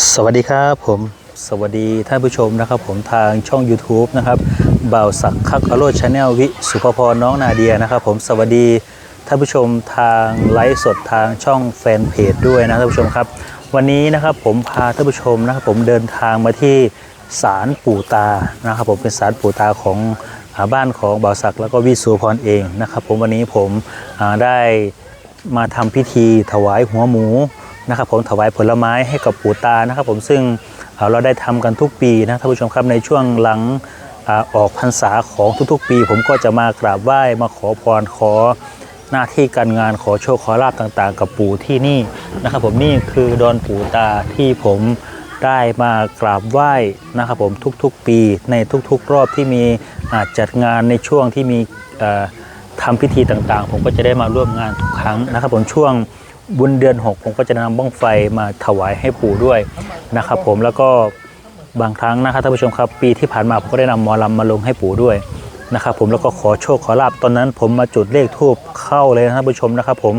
สวัสดีครับผมสวัสดีท่านผู้ชมนะครับ ผมทางช่อง YouTube นะครับบ่าวศักดิ์คักอโรดชาแนลวิสุภพรน้องนาเดียนะครับ ผมสวัสดีท่านผู้ชมทางไลฟ์สดทางช่องแฟนเพจด้วยนะท่านผู้ชมครับ วันนี้นะครับผมพาท่านผู้ชมนะครับผมเดินทางมาที่ศาลปู่ตานะครับ ผมเป็นศาลปู่ตาของอบ้านของบ่าวศักดิ์แล้วก็วิสุภพรเองนะครับ ผมวันนี้ผมได้มาทำพิธีถวายหัวหมู นะครับผมถวายผลไม้ให้กับปู่ตานะครับผมซึ่งเเราได้ทำกันทุกปีนะท่านผู้ชมครับในช่วงหลังออกพรรษาของทุกๆ ปี ผมก็จะมากราบไหว้มาขอพรขอหน้าที่การงานขอโชคขอลาบต่างๆ กับปู่ที่นี่นะครับผมนี่คือดอนปู่ตาที่ผมได้มากราบไหว้นะครับผมทุกๆปีในทุกๆ รอบที่มีจัดงานในช่วงที่มีเอ่อทำพิธีต่างๆ ผมก็จะได้มาร่วมงานทุกครั้งนะครับผมช่วง บุญเดือน6ผมก็จะนำบ้องไฟมาถวายให้ปู่ด้วยนะครับ ผมแล้วก็บางครั้งนะครับท่านผู้ชมครับ ปีที่ผ่านมาผมก็ได้นำมอลำมาลงให้ปู่ด้วยนะครับผมแล้วก็ขอโชคขอลาบตอนนั้น ผมมาจุดเลขทูบเข้าเลยนะท่านผู้ชมนะครับ ผม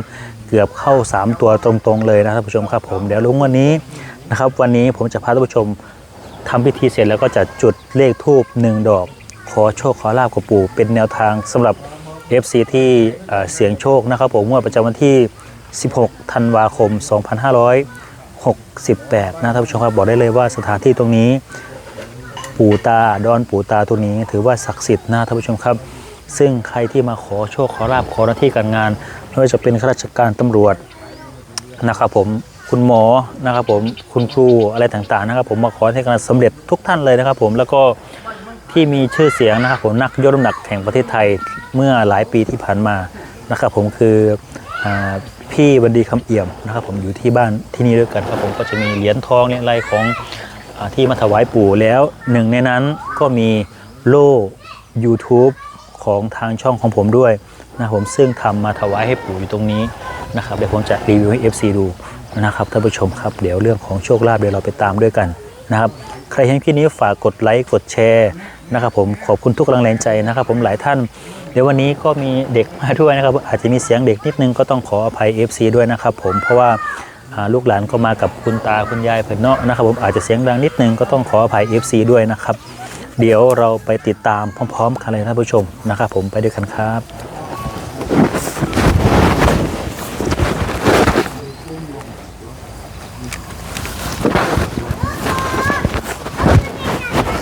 เกือบเข้า 3 ตัวตรงๆเลยนะท่านผู้ชมครับผมเดี๋ยวลุงวันนี้นะครับ วันนี้ผมจะพาท่านผู้ชมทำพิธีเสร็จแล้วก็จะจุดเลขทูบหนึ่งดอก ขอโชคขอลาบกับปู่เป็นแนวทางสำหรับ FC ที่เอ่เสียงโชคนะครับ ผมงวดประจำวันที่ 16 ธันวาคม 2568 นะท่านผู้ชมครับบอกได้เลยว่าสถานที่ตรงนี้ ปู่ตาดอนปู่ตาตัวนี้ ถือว่าศักดิ์สิทธิ์นะท่านผู้ชมครับ ซึ่งใครที่มาขอโชคขอลาบขอหน้าที่การงานไม่ว่าจะเป็นข้าราชการตำรวจนะครับผมคุณหมอนะครับผมคุณครูอะไรต่างๆนะครับ ผมมาขอให้การสำเร็จทุกท่านเลยนะครับ ผมแล้วก็ที่มีชื่อเสียงนะครับผมนักยกน้ำหนักแห่งประเทศไทยเมื่อหลายปีที่ผ่านมานะครับ ผมคืออ พี่บันดีคำเอี่ยมนะครับผมอยู่ที่บ้านที่นี่ด้วยกันครับผมก็จะมีเหรียญทองเหรียญอะไรของอที่มาถวายปู่แล้วหนึ่งในนั้นก็มีโล่ YouTube ของทางช่องของผมด้วยนะผมซึ่งทำมาถวายให้ปู่อยู่ตรงนี้นะครับเดี๋ยวผมจะรีวิวให้ FC ดูนะครับท่านผู้ชมครับเดี๋ยวเรื่องของโชคลาภเดี๋ยวเราไปตามด้วยกันนะครับใครเห็นคลิปนี้ฝากกดไลค์กดแชร์นะครับผมขอบคุณทุกกำลังแรงใจนะครับผมหลายท่าน เดี๋ยววันนี้ก็มีเด็กมาด้วยนะครับ อาจจะมีเสียงเด็กนิดนึงก็ต้องขออภัย FC ด้วยนะครับผมเพราะว่าลูกหลานก็มากับคุณตาคุณยายเพื่อนเนาะนะครับผมอาจจะเสียงดังนิดนึงก็ต้องขออภัย FC ด้วยนะครับ เดี๋ยวเราไปติดตามพร้อม ๆ กันเลยท่านผู้ชมนะครับผมไปด้วยกันครับ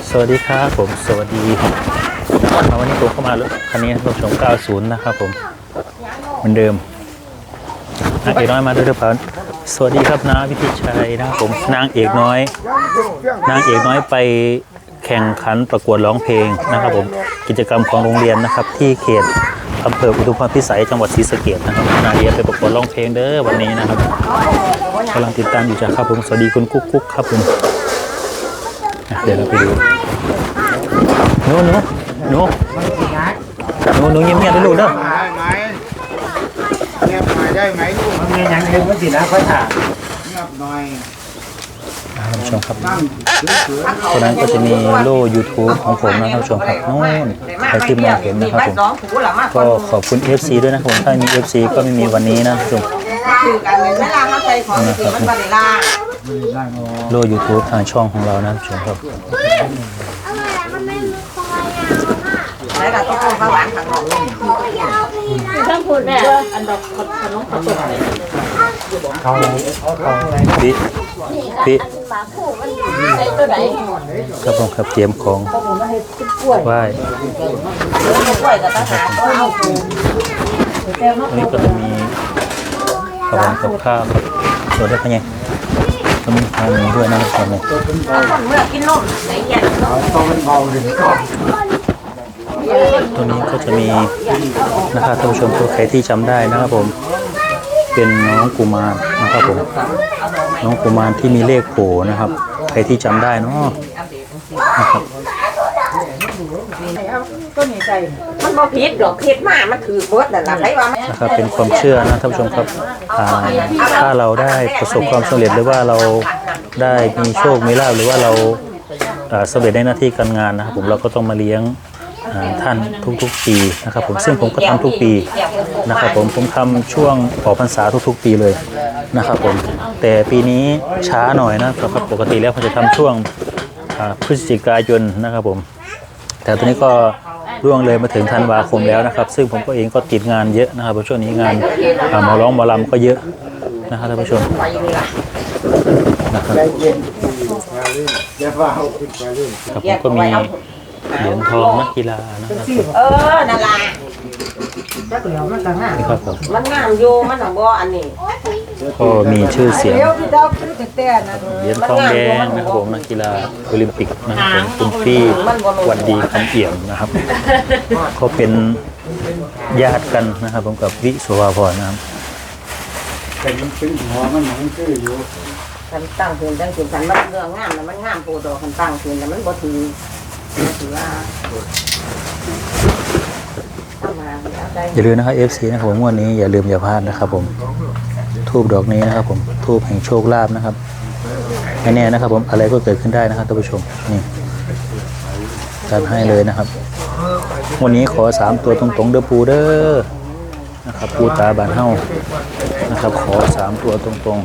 สวัสดีครับผมสวัสดี ครับวันนี้ผมเข้ามารถคันนี้ท่านผู้ชม90 นะครับผมเหมือนเดิมนางเอกน้อยมาด้วยหรือเปล่าสวัสดีครับนาวิทิชัยนะครับผมนางเอกน้อย นางเอกน้อยไปแข่งขันประกวดร้องเพลงนะครับผมกิจกรรมของโรงเรียนนะครับ ที่เขตอำเภออุทุมพรพิสัยจังหวัดศรีสะเกษนะครับนาเดียไปประกวดร้องเพลงเด้อวันนี้นะครับกำลังติดตามอยู่จ้ะครับผมสวัสดีคุณกุ๊กกุ๊กครับผมเดี๋ยวเราไปดูหนูหนู หนูหนูหนูเงียบๆด้วยลูกเด้อได้ไหมเงียบหน่อยได้ไหมลูกมีหยังเห็นว่าสินะค่อยถามเงียบหน่อยอ่าท่านผู้ชมครับตรงนั้นก็จะมีโล่ YouTube ของผมนะท่านผู้ชมครับนู่นใครที่มองเห็นนะครับผม ก็ขอบคุณ FC ด้วยนะครับผมถ้ามี FC ก็ไม่มีวันนี้นะท่านผู้ชมคือกันเวลาเข้าใจของจริงมันบริลาโล่ YouTube ทางช่องของเรานะท่านผู้ชมครับ แล้ว เราต้องเอาข้าวหวานขังหอมถ้าพูดเนี่อันดอกขนมขนมเขาเขาเขาอะไรพี่พี่ปลาคู่มันใส่ตัวไหนครับผมครับเตรียมของไหว้กล้วยกับทหารก็เอาคูวันนี้ก็จะมีขาวกับข้าวครับส่วนได้ปะไงก็มีข้าวหมูด้วยนะท่านผู้ชมเลยเอาคนเมื่อกินนมใส่เย็นต้องเป็นเบาถึงก่อน ตรงนี้ก็จะมีนะครับท่านผู้ชมทุกใครที่จำได้นะครับผม เป็นน้องกุมารนะครับผม น้องกุมารที่มีเลขโผล่นะครับ ใครที่จำได้เนาะนะครับมันบ่ผิดดอกผิดมากมันถือเบิดนั่นล่ะไผว่านะครับเป็นความเชื่อนะท่านผู้ชมครับอ่าถ้าเราได้ประสบความสำเร็จหรือว่าเราได้มีโชคมีลาภหรือว่าเราอ่าสำเร็จในหน้าที่การงานนะครับผมเราก็ต้องมาเลี้ยง อ่าท่านทุกๆปีนะครับผมซึ่งผมก็ทำทุกปีนะครับผมผมทำช่วงออกพรรษาทุกๆ ปีเลยนะครับผมแต่ปีนี้ช้าหน่อยนะครับปกติแล้วเขาจะทำช่วงอ่าพฤศจิกายนนะครับผม แต่ตอนนี้ก็ล่วงเลยมาถึงธันวาคมแล้วนะครับ ซึ่งผมก็เองก็ติดงานเยอะนะครับช่วงนี้งานอ่าหมอร้องหมอลำก็เยอะนะครับท่านผู้ชมไปเลยล่ะนะครับใจเย็นอย่าเฝ้าขึ้นไปเรื่อย ครับผมก็มี เหรียญทองนักกีฬานะครับเออนั่นล่ะนี่ครับผมมันงามอยู่มันหนังบ่อันนี้ก็มีชื่อเสียงเหรียญทองแดงนะครับผมนักกีฬาโอลิมปิกนะครับผมคุณพี่วันดีคำเอี่ยมนะครับก็เป็นญาติกันนะครับผมกับวิสุภาพรนะครับแต่มันเป็นหัวมันมันคืออยู่คันตั้งคืนตั้งคืนคันมันเรื่องงามแล้วมันงามปูดอกคันตั้งคืนแล้วมันบ่ถือมันถื อย่าลืมนะครับ FC นะครับผมงวดนี้อย่าลืมอย่าพลาดนะครับผมทูบดอกนี้นะครับผมทูบแห่งโชคลาภนะครับไม่แน่นะครับ ผมอะไรก็เกิดขึ้นได้นะครับท่านผู้ชมนี่จัดให้เลยนะครับ วันนี้ขอสามตัวตรงๆเด้อปูเด้อนะครับปูตาบานเฮานะครับ ขอสามตัวตรง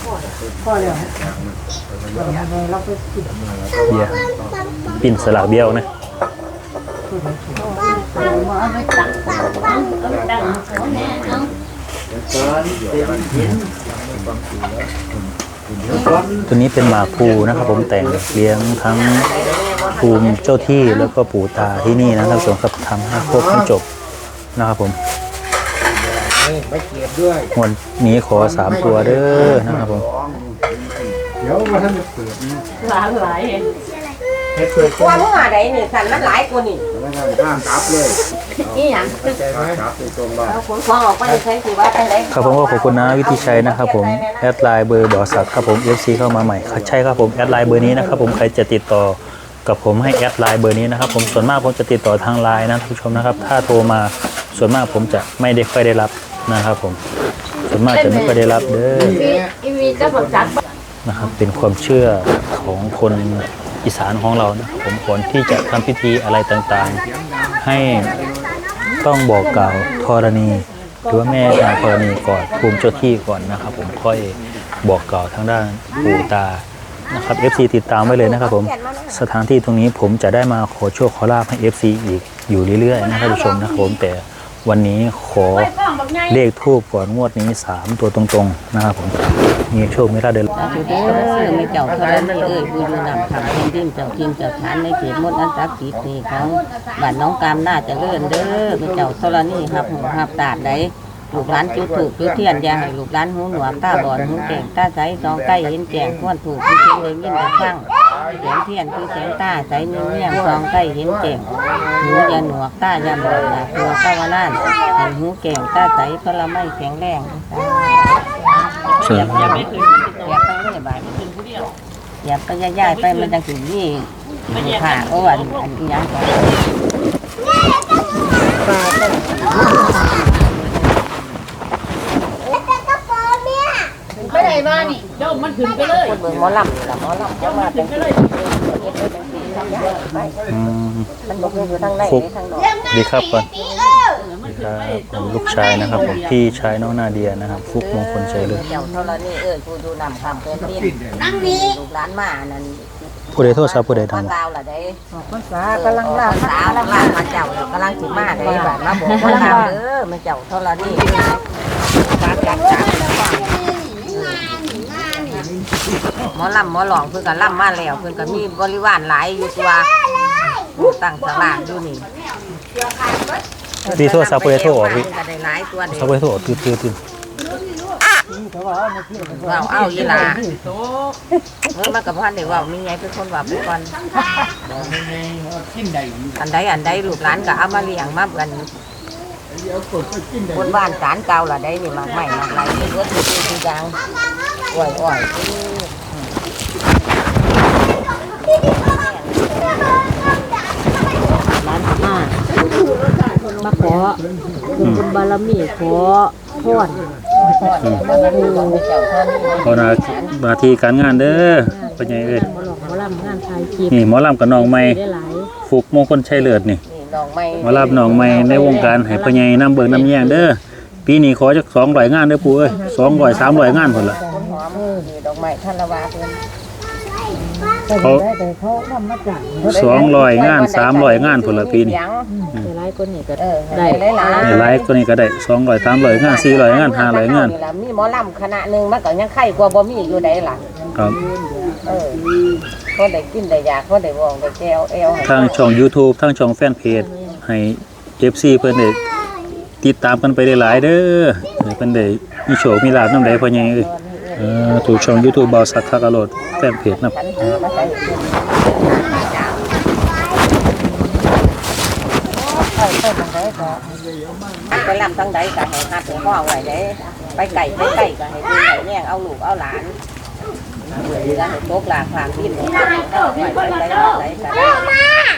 ๆ พี่เบียร์ปิ่นสลากเบี้ยวนะตัวนี้เป็นหมากภูนะครับผมแต่งเลี้ยงทั้งภูมิเจ้าที่แล้วก็ปู่ตาที่นี่นะครับส่วนครับทำให้ครบให้จบนะครับผม ไม่เก็บด้วยวันนี้ขอสามตัวเด้อนะครับผมเดี๋ยวว่าท่านจะเปิดหลายหลายเห็นให้เปิดกว่าเมื่อใดนี่คันมันหลายกว่านี่แล้วท่านห้ามกลับเลยอีหยังใจไหมกลับในตรงบ้านเอาขนของออกไปใช้ถือว่าไปไหนครับผมก็ขอบคุณนะวิธีชัยนะครับผมแอดไลน์เบอร์บอสักครับผม FC เข้ามาใหม่ครับใช่ครับผมแอดไลน์เบอร์นี้นะครับผมใครจะติดต่อกับผมให้แอดไลน์เบอร์นี้นะครับผมส่วนมากผมจะติดต่อทางไลน์นะท่านผู้ชมนะครับ ถ้าโทรมาส่วนมากผมจะไม่ได้ค่อยได้รับ นะครับผมส่วนมากจะไม่ค่อยได้รับเด้ออีวีจะบอกจักนะครับ เป็นความเชื่อของคนอีสานของเรานะผมก่อนที่จะทำพิธีอะไรต่างๆ ให้ต้องบอกกล่าวธรณีหรือว่าแม่นางธรณีก่อนภูมิเจ้าที่ก่อนนะครับ ผมค่อยบอกกล่าวทางด้านปู่ตานะครับ FC ติดตามไว้เลยนะครับ ผมสถานที่ตรงนี้ผมจะได้มาขอโชคขอลาภให้ FC อีกอยู่เรื่อยๆนะครับผู้ชมนะครับผมแต่ วันนี้ขอเลขทูบก่อนงวดนี้3ตัวตรงๆนะครับผมมีโชคมีลาภเดินสาธุเด้อมีเจ้าธรณีเอ้ยผู้อยู่นำทางแผ่นดินเจ้าทินเจ้าฐานในเขตมดอันศักดิ์สิทธิ์นี่ของบ้านน้องกามน่าจะเลื่อนเด้อมีเจ้าธรณีครับหูหับตาดได้ ลูกหลานจุดถูกจุดเทียนยาให้ลูกหลานหูหนวกตาบอดหูแก่งตาใสสองใกล้เห็นแก่งควนถูกที่เชียงเลยยินแต่ฟังเสียงเทียนคือเสียงตาใสเนียเนียงสองใกล้เห็นแก่งหูยาหนวกตายาบอดอย่าตัวก้าวานานหูแก่งตาใสพละไม่แข็งแรงเชิญอย่าไปคืนอย่าไปเรื่ยบาดอย่าไปย่ายไปมันจังสินี่ค่ะโอ้อันอันอีหยังก่อน ไม่ได้มา นี่เจ้ามันขึ้นไปเลยคนเบิ่งหมอลำนี่ล่ะหมอลำจะมาเป็นอืมมันบ่คืออยู่ทางในฟุกทางนอก ดีครับก่อนดีครับผมลูกชายนะครับผมพี่ชายน้องนาเดียนะครับฟุกมงคลชัยเลย เจ้าธรณีเอ้ยผู้ดูนำคำเป็นดินนั่งนี้ลูกหลานมานั่นผู้ใดโทษสาวผู้ใดมาทำ ลาวล่ะได้ภาษากำลังลาภาษาลาวมาเจ้ากำลังสิมาได้บาดมาบอกว่าลาวเด้อมาเจ้าธรณีปากจักจัก หมอลำหมอหลองเพิ่นก็ล่ำมาแล้ว เพิ่นก็มีบริวารหลายอยู่ตัวตั้งสลากอยู่นี่พี่โทษสาวผู้ใดโทษออกพี่ก็ได้หลายตัวเด้สาวผู้ใดโทษออกตื้อตื้อตื้อว่าเอาอีหลาเมื่อมากับพันเดี๋ยวว่ามีไงเป็นคนว่าไปก่อนอันใดอันใดลูกหลานก็เอามาเลี้ยงมากัน คนบ้านสารเก่าล่ะได้นี่มากไม่มากไรที่รถที่ที่ยางอ่อยอ่อยร้านมามาขอคุณบารมีขอพรขอหนาหนาทีการงานเด้อเป็นไงเอ้ยหมอหลอกหมอลำงานชายคลิปนี่หมอลำกับน้องใหม่ได้หลายฟุกมงคลชัยเลิศนี่ นน้องใหม่มารับน้องใหม่ในวงการให้พ่อใหญ่นำเบิ่งนำแย่งเด้อปีนี้ขอจัก200งานเด้อปู่เอ้ย200 300งานพุ่นล่ะ ต้นหอมคือดอกไม้ท่านละวาเพิ่นเขา200งาน300งานพุ่นล่ะปีนี้แต่หลายคนนี่ก็เออได้ได้หลายให้หลายกว่านี้ก็ได้200 300งาน400งาน500งานนี่ล่ะมีหมอลำคณะหนึงมันก็ยังไข่กว่าบ่มีอยู่ใดล่ะ ครับ เออ ก็ได้กินได้อยากก็ได้วองได้แก้วเอวให้ทางช่อง YouTube ทางช่องแฟนเพจให้ FC เพิ่นได้ติดตามกันไปได้หลายๆเด้อให้เพิ่นได้มีโชคมีลาภนำใดพ่อใหญ่เอ้ยเออถูกช่อง YouTube เบาสักคักอรดแฟนเพจนำฉันหามาใส่กินไปลำทั้งใดก็ให้หัดให้พ่อไว้เด้ไปไก่ไปไก่ก็ให้กินไก่แย่งเอาลูกเอาหลาน เบื่อจะห้ตกหลากผางดิ้นเอาไว้ไปไก่ก็ได้ก็ได้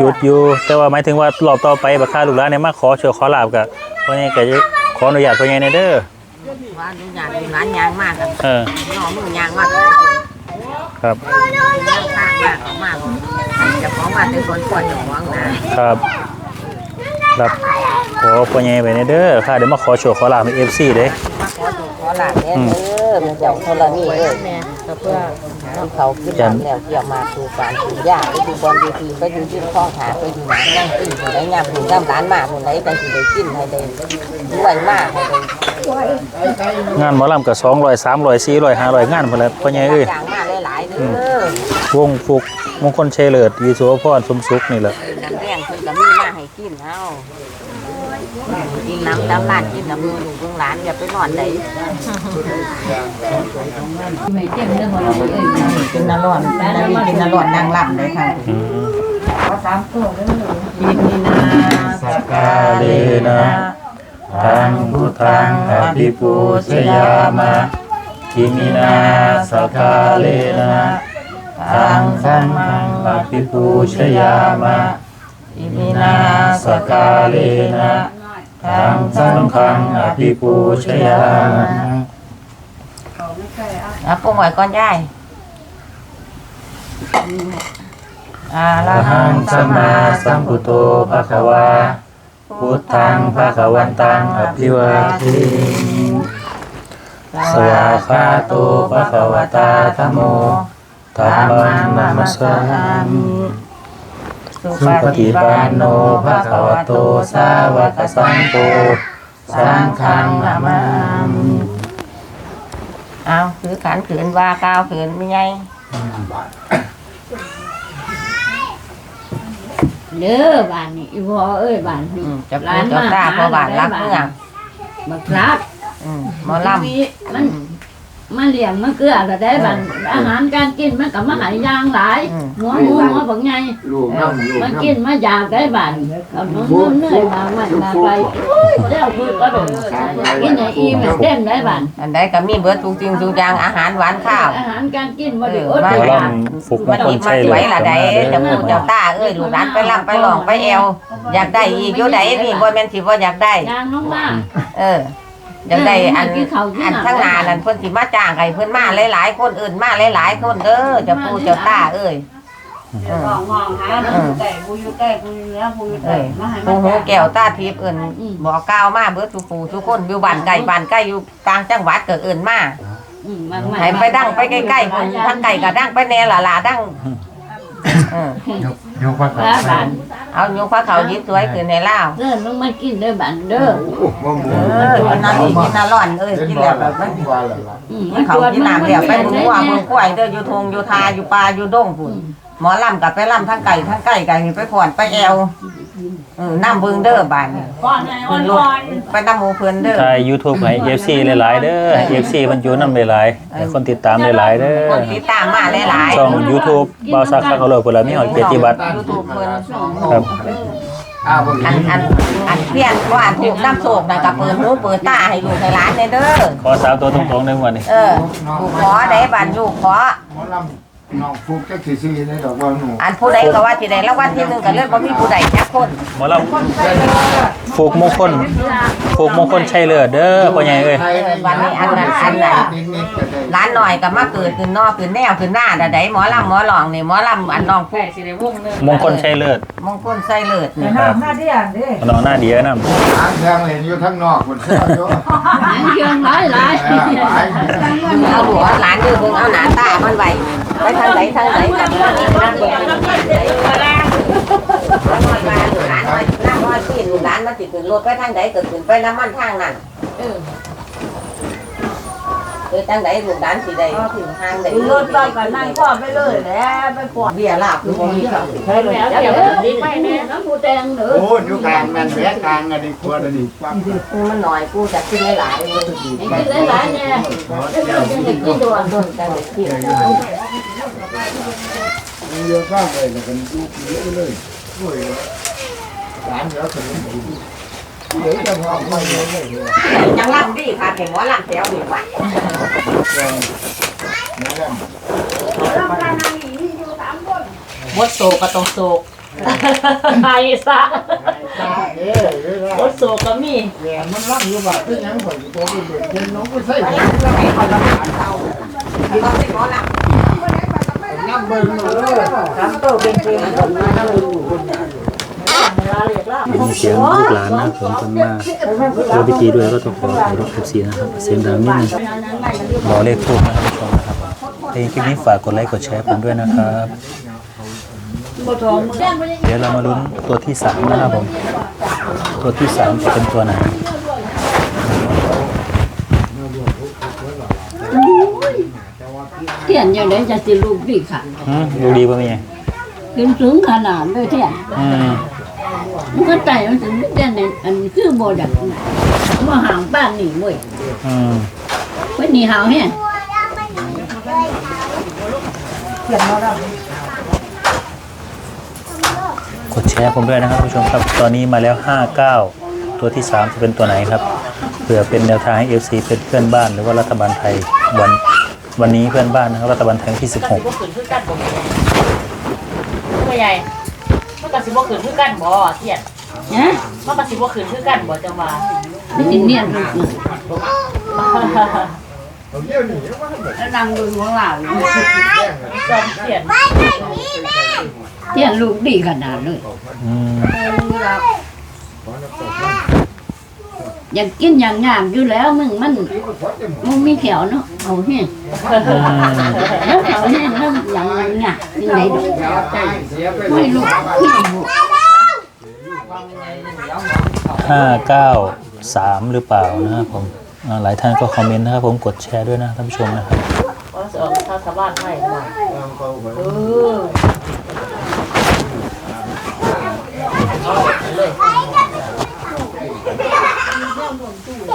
จุดอยู่ แต่ว่าหมายถึงว่ารอบต่อไปบักค่าลูกหลานเนี่ยมาขอโชคขอลาบก็พ่อใหญ่ก็จะขออนุญาตพ่อใหญ่ในเด้อว่าดูยางดูร้านยางมากกันเออน้องมือยางมากครับยางมากมากมากจะของมาเป็นคนปล่อยจะของนะครับครับ อพ่อใหญ่ไปในเด้อค่ะเดี๋ยวมาขอโชคขอลาบใน FC เด้มาขอดูขอหลานเนี่ยเออมันเจ้าโทรนี่เออแม่ก็เพื่อที่เขาขึ้นมาแล้วเกี่ยวมาสู่การสู่ยากไปดูบอลดีทีไปดูที่ข้องขาไปดูหนังนั่งกินถึงได้ยามถึงย่ำร้านมากถึงได้กันถึงได้กินให้ได้ด้วยมากให้ได้งานหมอลำก็200 300 400 500งานพุ่นแหละพ่อใหญ่เอ้ยอย่างมากหลายๆเด้อวงฟุกมงคลเชยเลิศวีสุวพรสมสุขนี่แหละ กินเฮากินน้ำน้ำร้านกินน้ำมือลูกลูกหลานอย่าไปนอนได้กินน้ำร้อนกินน้ำร้อนนางลำเลยค่ะอืมยินดีนะสักกาเลนะทังพุทธังอภิปูชยามะกิมินาสกกาเลนะทังสังฆังอภิปูชยามะ อิมินานาสกกาเลนะทังสังฆังอภิปูชยามะอะปรุงไว้ก่อนยายอาละอะหัหังงสัสัมมมามาสัสัมมพุพุททโธโธภะคะวาพุทธังภะคะวันตังอภิวาเทมิสวาคาโตภะคะวตาธัมโมธัมมังนามัสสามิ สุปฏิปันโนภะคะวะโตสาวกสังโฆสังฆังนามามิเอาถือขันขืนว่าก้าวขืนไม่ไงเด้อบ้านนี่อีพ่อเอ้ยบ้านนี่อืมจะพูดจะตาเพราะบาทรักเมืองบักครับอืมหมอลำมีมัน มาเลี้ยงมาเกลือก็ได้บ้านอาหารการกินมันก็มาใหายอย่างหลายหัวหมูหัวบักไงลูกน้ำลูกมาน้กินมาอยากได้บ้านกับน้องนุ่นเนื่อยมาวันมาไปเจ้าคือก็โดนกินไอ้อีแม่เต็มได้บ้านอันใดก็มีเบิดทุกจริงทุกอย่างอาหารหวานข้าว อาหารการกินบ่ได้อดหมได้อลยากำฟุกมมันงคลอีกเชมายสเลิวยศละก็ใดมาเด้จะอพูดเจ้าตาเอ้ยลูกหลานไปลำไปหลองไปแอวอยากได้อีกอยู่ใดนี่บ่แม่นสิบ่อยากได้ ยางน้องมาเออ อยากได้อันกินข้าวกินอันน้ำข้างหน้านั่นเพิ่นสิมาจ้างให้เพิ่นมาหลายๆคนอื่นมาหลายๆคนเด้อจะพูดเจ้าตาเอ้ยเออมองหาผู้ใกล้ผู้อยู่ใกล้ผู้อยู่แล้วผู้อยู่เอใกล้อมาให้ผู้มาหูจับแก้วตาทิพย์เอิ้นบอกกล่าวมาเบิดทุกผู้ทุกคนอยู่บ้านไกลบ้านใกล้อยู่ต่างจังหวัดก็เอิ้นมา อืมมากมายให้ไปดังไปใกล้ๆพุ่นทางไกลก็ดังไปแน่ล่ะล่ะดังเออำยก ยกพระบ้าบ้านเอายกพระเขายิบสวยขึ้นให้ลาวเด้อมึงมากินเด้อบ้านเด้อว่าหมูเออกินน้ำดีกินน้ำร้อนเอ้ยกินแล้วแบบมันว่าละละอืมกินเขากินน้ำแล้วไปบุญหัวบุญกล้วยเด้ออยู่ทงอยู่ทาอยู่ป่าอยู่ดงพุ่นหมอลำกับไปลำทั้งไก่ทั้งไก่ไก่ไปขวนไปแอว เออน้ำเบิ่งเด้อบ้านนี่ก่อนไงขึ้วันนรก่ถอนไปน้ำหมูเพิ่นเด้อ ถ่าย YouTube ให้ FC หลายๆเด้อ FC มันอยู่นำหลายๆให้คนติดตามหลายๆเด้คอนติดตามมาหลายๆช่อง YouTube เบาสักคักอรดพุ่นละมีหอยเกียรติบัตร ยูทูบเพิ่นครับ อ้าวบ่อันอันอันเพี้ยนว่าถูกน้ำโศกนะกับเปิดหูเปิดตาให้ลูกให้หลานในเด้อ ขอสามตัวตรงๆหนึงวันนี้ เออลูกขอได้บันลูกขอ หมอลำ น้องฟุกจักสิซื้อในดอกว่าหนูอันผู้ใดก็ว่าสิได้รางวัลที่หนึ่งก็เลยบ่มีผู้ใดจักคนหมอลำฟูกมงคลฟูกมงคลชัยเลือดเด้อพ่อใหญ่เอ้ยวันนี้อันนั้นอันนั้นนิดๆก็ได้ร้านหน่อยก็มาเกิดขึ้นนอกขึ้นแนวขึ้นหน้าแต่ใดหมอลำหมอหลองนี่หมอลำอันน้องผู้มงคลชัยเลือดมงคลใส่เลิศนี่ครับน้องหน้าเดียนำหางเครื่องเล่นอยู่ข้างนอกคนเสื้อเยอะหางเครื่องหลายหลายเอาหัวหลานอยู่เบิ่งเอาหน้าตามันไว้ ไปทางไหนทางไหนทางไหนทางไหนร้านน้อยร้านที่หลูกร้านมาติดขึ้นรถไปทางไหนเกิดขึ้นไปน้ำมันทางนั้นเออเออทางไหนลูกร้านสิได้ถึงทางไหนรถต้องกันนั่งพ่อไปเลยแล้วไปปวดเบี้ยลาบคือบ่มีเขาใช่เลยแล้วเดี๋ยวดีไปแม่น้ำผู้แตงเด้อโอ้ยอยู่กลางแม่นแหวกกลางอันนี้ควรอันนี้ฟังกูมันหน่อยกูจะกินหลายๆเลยให้กินหลายๆเนี่ยจะเดี๋ยวจะให้กินด่วนต้นกันเลยที่เยอะข้างเลยแล้วกันดูเยอะเลยโอ้ยหลานเดี๋ยวขนมกินเดี๋ ยวจะพอไม่เยอะเลยยังรับดีค่ะเห็นว่ารับแถวดีกว่านั่นแหละบดโศกก็ต้องโศกไอ้ซะตาเอ้ยเวลารถโศกก็มีแหวนมันรับอยู่บ่ที่ยังบ่อยู่ตัวเป็นเด็กน้องก็ใส่แหวนเราไม่ขอรับน้ำเบิ่งเลยทำโตเป็นเพลงผมมา แล้วเป็นเสียงลูกหลานนะผมกันมาร่วมพิธีด้วยก็ต้องขอขอรับเสียงนะครับ เสียงดังนิดนึงรอเลขทูบนะครับผู้ชมนะครับในคลิปนี้ฝากกดไลค์กดแชร์ผมด้วยนะครับ เดี๋ยวเรามาลุ้นตัวที่สามนะครับผม ตัวที่สามจะเป็นตัวไหนเทียนอย่างไรจะสิลูกดีค่ะอืมดูดีป่ะมีไงขึ้นสูงขนาดเลยเทียนอืม มันก็ใจมันถึงเด่นในอันคือโบดักมาห่างบ้านนี่เว้ยอืมเว้ยนี่ห่างเนี่ยกดแชร์ผมด้วยนะครับผู้ชมครับ ตอนนี้มาแล้ว 59 ตัวที่ 3 จะเป็นตัวไหนครับ เผื่อเป็นแนวทางให้ FC เป็นเพื่อนบ้านหรือว่ารัฐบาลไทยวันวันนี้เพื่อนบ้านนะครับรัฐบาลไทยวันที่ 16ตัวใหญ่ มันก็สิบ่ขึ้นคือกันบ่เทียนนะมันก็สิบ่ขึ้นคือกันบ่จังว่ามันจะเนียนลูกนะเอาเดี๋ยวนี้ว่าแบบแล้วนั่งดูข้างหลังจอมเทียนเทียนลูกดีขนาดเลยอืมอยากกินอย่างงามอยู่แล้วมึงมันมึงมีแถวเนาะเอาเนี่ยอืม แล้วแถ ยังไงดอกไม่ลูกพี่ลูกห้าเก้าสามหรือเปล่านะครับผมอ่าหลายท่านก็คอมเมนต์นะครับผมกดแชร์ด้วยนะท่านผู้ชมนะครับว่าสิออกทางชาวบ้านให้บ่ออ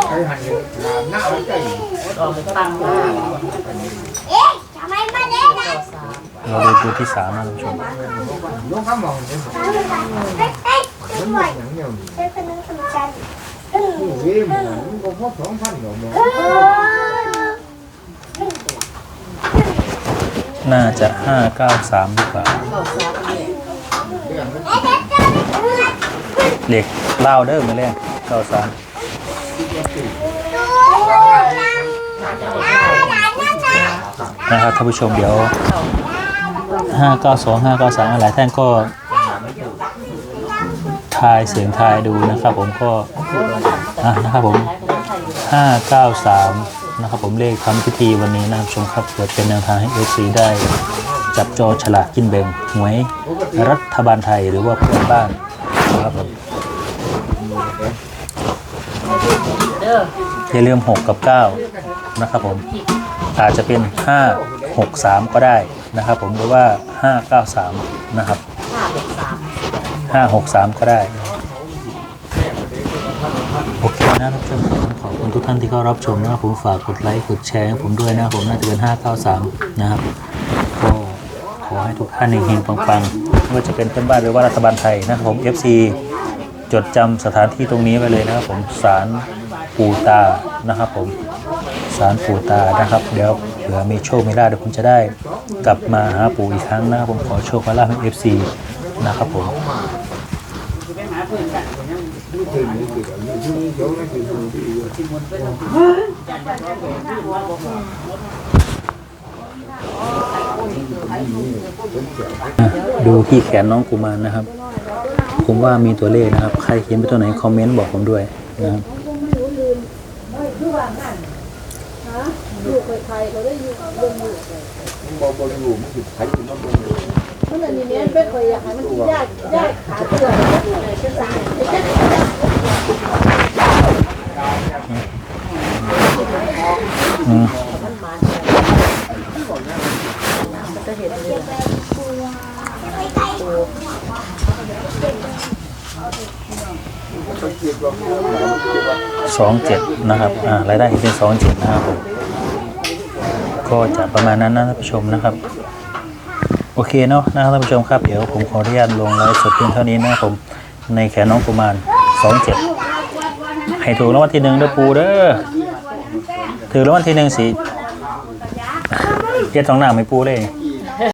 ไอ้ออกไปตังหน้า เราดูตัวที่สามนะท่านผู้ชมน่าจะห้าเก้าสามหรือเปล่าเหล็กเล่าเด้อมาแรกเก้าสามนะครับท่านผู้ชมเดี๋ยว ห้าเก้าสองห้าเก้าสามหลายท่านก็ทายเสียงทายดูนะครับ ผมก็ะนะครับผมห้าเก้าสามนะครับผมเลขทำพิธีวันนี้นะครับชมครับเปิดเป็นแนวทางให้เอฟซีได้ จับจอฉลากกินแบ่งหวยรัฐบาลไทยหรือว่าเพื่อนบ้านนะครับผมออย่าลืม 6 กับ 9 นะครับผม อาจจะเป็น 5 6 3 ก็ได้ นะครับผมหรือว่า 5 9 3 นะครับ5 6 3 ก็ได้ โอเคนะท่านผู้ชมขอบคุณทุกท่านที่เข้ารับชมนะครับผมฝากกดไลค์กดแชร์ให้ผมด้วยนะครับผมน่าจะเป็น 593 นะครับก็ขอให้ทุกท่านเฮงๆปังๆไม่ว่าจะเป็นเพื่อนบ้านหรือว่ารัฐบาลไทยนะครับผม FC จดจำสถานที่ตรงนี้ไว้เลยนะครับผมศาลปูตานะครับผม สารปู่ตานะครับ เดี๋ยวเผื่อมีโชคมีลาภเดี๋ยวผมจะได้กลับมาหาปู่อีกครั้งนะผมขอโชคขอลาภให้เอฟซีนะครับผมดูที่แขนน้องกุมารนะครับ ผมว่ามีตัวเลขนะครับ ใครเขียนเป็นตัวไหนคอมเมนต์บอกผมด้วยนะครับ บอกบนอยู่มันคือใครกินน้ำบนอยู่มันอันนี้เนี่ยเป็นคนอยากให้มันยากยากขาเสื่อมอืมสองเจ็ดนะครับ อ่ารายได้เห็นเป็นสองเจ็ดนะครับผม ก็จะประมาณนั้นนะท่านผู้ชมนะครับ โอเคเนาะนะครับท่านผู้ชมครับเดี๋ยวผมขออนุญาตลงไลฟ์สดเพียงเท่านี้นะครับผมในแขนน้องกุมารสองเจ็ดให้ถูกรางวัลที่หนึ่งเด้อปูเด้อถือรางวัลที่หนึ่งสิเจ็ดสองหน้าไม่ปูเลย